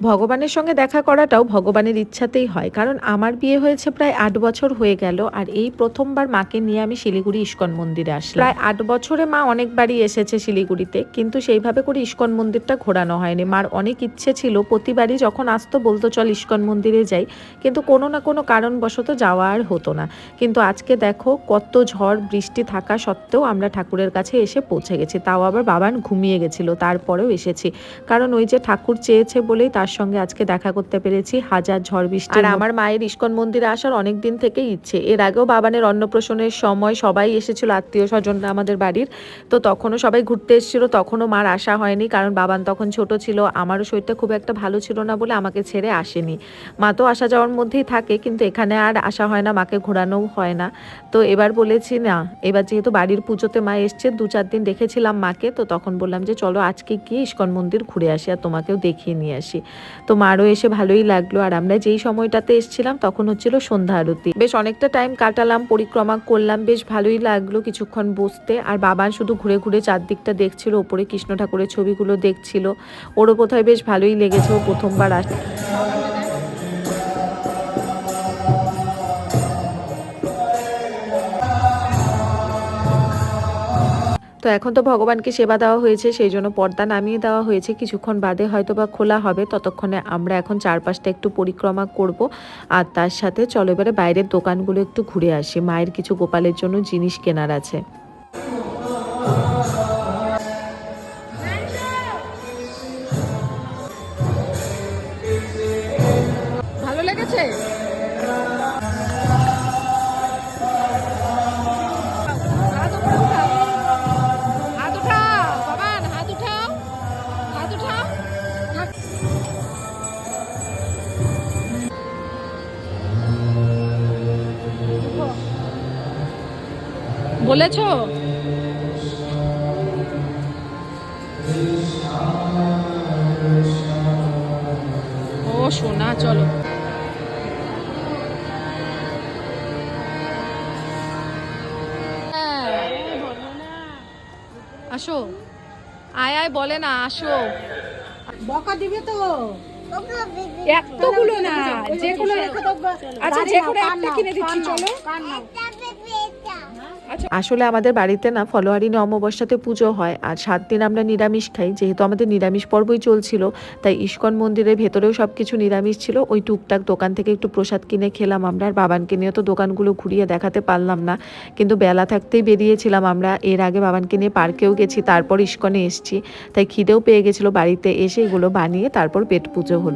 ভগবানের সঙ্গে দেখা করাটাও ভগবানের ইচ্ছাতেই হয়। কারণ আমার বিয়ে হয়েছে প্রায় আট বছর হয়ে গেল আর এই প্রথমবার মাকে নিয়ে আমি শিলিগুড়ি ইস্কন মন্দিরে আসলাম। প্রায় আট বছরে মা অনেকবারই এসেছে শিলিগুড়িতে, কিন্তু সেইভাবে করে ইস্কন মন্দিরটা ঘোরানো হয়নি। মার অনেক ইচ্ছে ছিল, প্রতিবারই যখন আসতো বলতো, চল ইস্কন মন্দিরে যাই। কিন্তু কোনো না কোনো কারণবশত যাওয়া আর হতো না। কিন্তু আজকে দেখো, কত ঝড় বৃষ্টি থাকা সত্ত্বেও আমরা ঠাকুরের কাছে এসে পৌঁছে গেছি। তাও আবার বাবান ঘুমিয়ে গেছিল, তারপরেও এসেছি। কারণ ওই যে ঠাকুর চেয়েছে বলেই তার সঙ্গে আজকে দেখা করতে পেরেছি হাজার ঝড় বৃষ্টি আর আমার মায়ের ইস্কন মন্দিরে আসার অনেক দিন থেকেই ইচ্ছে। এর আগেও বাবানের অন্নপ্রাশনের সময় সবাই এসেছিল আত্মীয় স্বজনরা আমাদের বাড়ির। তো তখনও সবাই ঘুরতে এসেছিল তখনও মার আসা হয়নি কারণ বাবান তখন ছোট ছিল। আমারও শরীরটা খুব একটা ভালো ছিল না বলে আমাকে ছেড়ে আসেনি। মা তো আসা যাওয়ার মধ্যেই থাকে কিন্তু এখানে আর আসা হয় না মাকে ঘোরানোও হয় না। তো এবার বলেছি না এবার যেহেতু বাড়ির পুজোতে মা এসছে দু চার দিন দেখেছিলাম মাকে তো তখন বললাম যে চলো আজকে গিয়ে ইস্কন মন্দির ঘুরে আসি আর তোমাকেও দেখিয়ে নিয়ে আসি। তো মারও এসে ভালোই লাগল। আর আমরা যেই সময়টাতে এসেছিলাম তখন হচ্ছিল সন্ধ্যা আরতি। বেশ অনেকটা টাইম কাটালাম, পরিক্রমা করলাম, বেশ ভালোই লাগল কিছুক্ষণ বসতে। আর বাবা শুধু ঘুরে ঘুরে চারদিকটা দেখছিল, ওপরে কৃষ্ণ ঠাকুরের ছবিগুলো দেখছিল। ওরও বোধহয় বেশ ভালোই লেগেছে, ও প্রথমবার আস তো এখন তো ভগবানকে সেবা দেওয়া হয়েছে, সেই জন্য পর্দা নামিয়ে দেওয়া হয়েছে। কিছুক্ষণ বাদে হয়তো বা খোলা হবে, ততক্ষণে আমরা এখন চারপাশটা একটু পরিক্রমা করব। আর তার সাথে চলো এবারে বাইরের দোকানগুলো একটু ঘুরে আসি। মায়ের কিছু গোপালের জন্য জিনিস কেনার আছে। ভালো লেগেছে? বলেছ? ও সোনা চলো। আসো। আয় আয় বলে না আসো। বকা দিবে তো। এতগুলো না যেগুলো আচ্ছা যেগুলো একটা কিনে দিচ্ছি চলো। আসলে আমাদের বাড়িতে না ফলোয়ারিনী অমাবস্যাতে পুজো হয়, আর সাত দিন আমরা নিরামিষ খাই, যেহেতু আমাদের নিরামিষ পর্বই চলছিল, তাই ইস্কন মন্দিরের ভেতরেও সব কিছু নিরামিষ ছিল, ওই টুকটাক দোকান থেকে একটু প্রসাদ কিনে খেলাম আমরা, আর বাবানকে নিয়ে তো দোকানগুলো ঘুরিয়ে দেখাতে পারলাম না, কিন্তু বেলা থাকতেই বেরিয়েছিলাম আমরা, এর আগে বাবানকে নিয়ে পার্কেও গেছি, তারপর ইস্কনে এসছি, তাই খিদেও পেয়ে গেছিল, বাড়িতে এসে এগুলো বানিয়ে তারপর পেট পুজো হলো।